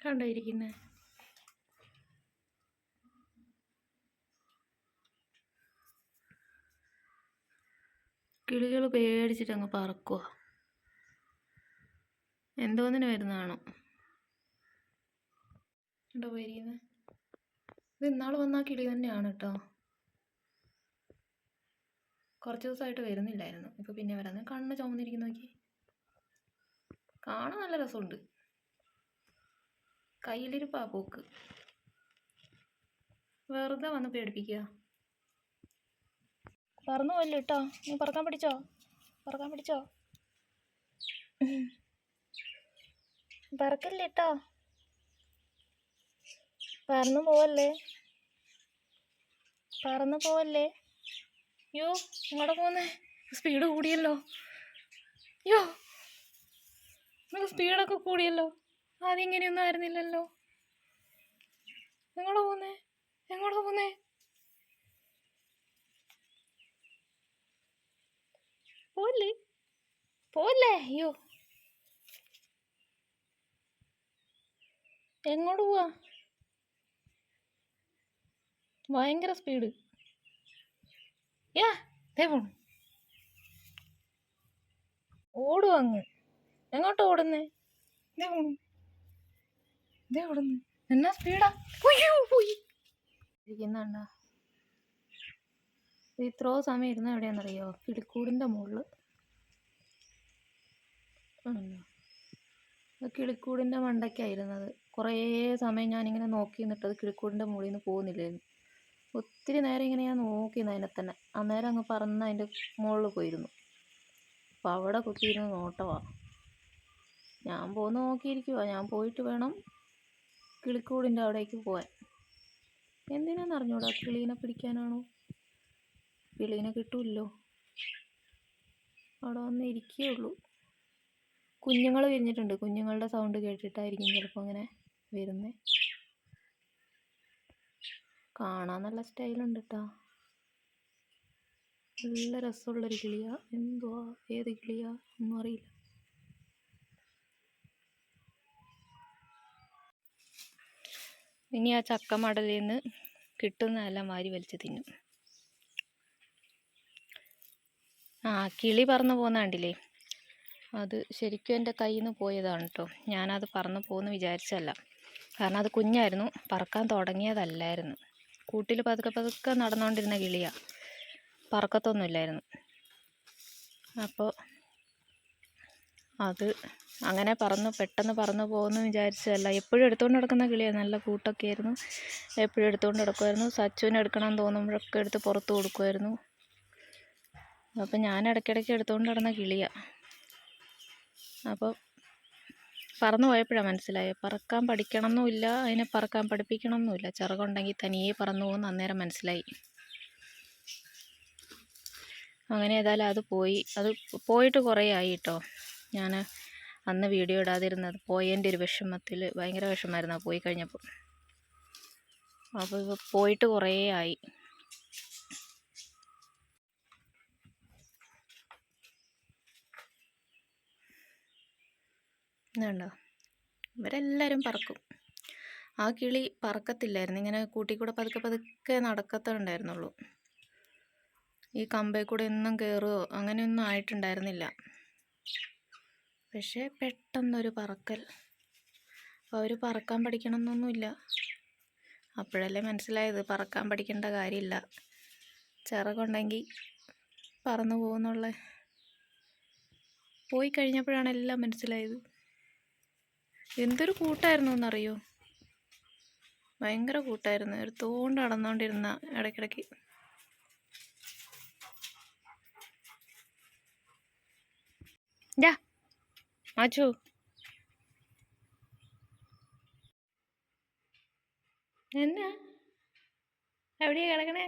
കണ്ടോ ഇരിക്കുന്നത് കിളികൾ പേടിച്ചിട്ട് അങ്ങ് പറക്കുക എന്തോന്നിന് വരുന്നതാണോ കണ്ടോ പോയിരിക്കുന്നത് ഇത് ഇന്നാൾ വന്ന കിളി തന്നെയാണ് കേട്ടോ കുറച്ച് ദിവസമായിട്ട് വരുന്നില്ലായിരുന്നു. ഇപ്പോൾ പിന്നെ വരാൻ കണ്ണ് ചുമന്നിരിക്കുന്ന നോക്കി. കാണാൻ നല്ല രസമുണ്ട്. കയ്യിലിരിപ്പാ പോക്ക്. വെറുതെ വന്ന് പേടിപ്പിക്കുക പറന്നു പോയല്ലോ കേട്ടോ നീ പറക്കാൻ പിടിച്ചോ? പറക്കാൻ പിടിച്ചോ? പറക്കില്ല കേട്ടോ പറന്നു പോവല്ലേ? പറന്നു പോവല്ലേ? യോ ഇങ്ങോട്ട് പോന്നേ സ്പീഡ് കൂടിയല്ലോ. യോ സ്പീഡൊക്കെ കൂടിയല്ലോ. ആദ്യം ഇങ്ങനെയൊന്നും ആയിരുന്നില്ലല്ലോ. എങ്ങോട്ട് പോന്നെ? എങ്ങോട്ട് പോന്നെ? പോലെ പോലെ അയ്യോ. എങ്ങോട്ട് പോവാ? ഭയങ്കര സ്പീഡ് യാ ദേ പോണു. എങ്ങോട്ട് ഓടുന്നേ? ദേ പോണു. എന്നാ സ്പീഡാ ഇരിക്കുന്നുണ്ടോ. ഇത്രോ സമയം ഇരുന്ന എവിടെയാണെന്നറിയോ കിളിക്കൂടിന്റെ മുകളിൽ കിളിക്കൂടിന്റെ മണ്ടക്കായിരുന്നത് കുറേ സമയം ഞാനിങ്ങനെ നോക്കി നിന്നിട്ട് അത് മുകളിൽ നിന്ന് പോകുന്നില്ലായിരുന്നു ഒത്തിരി നേരം ഇങ്ങനെ ഞാൻ നോക്കിയിരുന്നു അതിനെ തന്നെ. അന്നേരം അങ്ങ് പറന്ന് അതിന്റെ മുകളിൽ പോയിരുന്നു. അപ്പോൾ അവിടെ കുത്തിയിരുന്ന് നോട്ടമാണ് ഞാൻ പോന്ന് നോക്കിയിരിക്കുവാ. ഞാൻ പോയിട്ട് വേണം കിളിക്കൂടിന്റെ അവിടേക്ക് പോകാൻ എന്തിനാന്ന് അറിഞ്ഞൂടാ? കിളീനെ പിടിക്കാനാണോ? കിളീനെ കിട്ടൂല്ലോ. അവിടെ വന്ന് ഇരിക്കേ ഉള്ളൂ. കുഞ്ഞുങ്ങൾ വിരിഞ്ഞിട്ടുണ്ട്. കുഞ്ഞുങ്ങളുടെ സൗണ്ട് കേട്ടിട്ടായിരിക്കും ചിലപ്പോൾ അങ്ങനെ വരുന്നേ. കാണാൻ നല്ല സ്റ്റൈലുണ്ട് കേട്ടോ നല്ല രസമുള്ളൊരു കിളിയാ. എന്തുവാ? ഏത് കിളിയാ? ഒന്നും അറിയില്ല. ഇനി ആ ചക്ക മടലിൽ നിന്ന് കിട്ടുന്നതെല്ലാം വാരി വലിച്ച് തിന്നും. ആ കിളി പറന്ന് പോകുന്ന കണ്ടില്ലേ? അത് ശരിക്കും എന്റെ കയ്യിൽ നിന്ന് പോയതാണ് കേട്ടോ ഞാനത് പറന്ന് പോകുമെന്ന് വിചാരിച്ചല്ല കാരണം അത് കുഞ്ഞായിരുന്നു പറക്കാൻ തുടങ്ങിയതല്ലായിരുന്നു. കൂട്ടിൽ പതുക്കെ പതുക്കെ നടന്നുകൊണ്ടിരുന്ന കിളിയാണ് പറക്കത്തൊന്നുമില്ലായിരുന്നു. അപ്പോൾ അത് അങ്ങനെ പറന്ന് പെട്ടെന്ന് പറന്ന് പോകുമെന്ന് വിചാരിച്ചതല്ല. എപ്പോഴും എടുത്തുകൊണ്ട് നടക്കുന്ന കിളിയാണ് നല്ല കൂട്ടൊക്കെ ആയിരുന്നു. എപ്പോഴും എടുത്തുകൊണ്ട് നടക്കുമായിരുന്നു സച്ചുവിന് എടുക്കണം തോന്നുമ്പോഴൊക്കെ എടുത്ത് പുറത്ത് കൊടുക്കുമായിരുന്നു അപ്പം ഞാൻ ഇടയ്ക്കിടയ്ക്ക് എടുത്തുകൊണ്ട് നടന്ന കിളിയാണ് അപ്പോൾ പറന്നു പോയപ്പോഴാണ് മനസ്സിലായത്. പറക്കാൻ പഠിക്കണമെന്നുമില്ല അതിനെ പറക്കാൻ പഠിപ്പിക്കണമെന്നുമില്ല ചിറകുണ്ടെങ്കിൽ തനിയെ പറന്നു പോകുന്ന അന്നേരം മനസ്സിലായി. അങ്ങനെ ഏതായാലും അത് പോയി. അത് പോയിട്ട് കുറേ ആയി കേട്ടോ ഞാൻ അന്ന് വീഡിയോ ഇടാതിരുന്നത് പോയതിന്റെ ഒരു വിഷമത്തിൽ ഭയങ്കര വിഷമമായിരുന്നു ആ പോയി കഴിഞ്ഞപ്പോൾ. അപ്പോൾ പോയിട്ട് കുറേ ആയി. ഇതുണ്ടോ? ഇവരെല്ലാവരും പറക്കും. ആ കിളി പറക്കത്തില്ലായിരുന്നു. ഇങ്ങനെ കൂട്ടി കൂടെ പതുക്കെ പതുക്കെ നടക്കത്തുണ്ടായിരുന്നുള്ളൂ ഈ കമ്പയിൽ കൂടെ ഒന്നും കയറുകയോ അങ്ങനെയൊന്നും ആയിട്ടുണ്ടായിരുന്നില്ല. പക്ഷേ പെട്ടെന്നൊരു പറക്കൽ. അപ്പോൾ അവർ പറക്കാൻ പഠിക്കണമെന്നൊന്നുമില്ല അപ്പോഴല്ലേ മനസ്സിലായത് പറക്കാൻ പഠിക്കേണ്ട കാര്യമില്ല. ചിറകുണ്ടെങ്കിൽ പറന്നു പോകുന്നുള്ള. പോയി കഴിഞ്ഞപ്പോഴാണ് എല്ലാം മനസ്സിലായത്. എന്തൊരു കൂട്ടായിരുന്നു എന്നറിയോ ഭയങ്കര കൂട്ടായിരുന്നു. ഒരു തോണ്ട് നടന്നുകൊണ്ടിരുന്ന ഇടയ്ക്കിടയ്ക്ക്. ഡാ മാച്ചു എന്നാ എവിടെയാ കിടക്കണേ?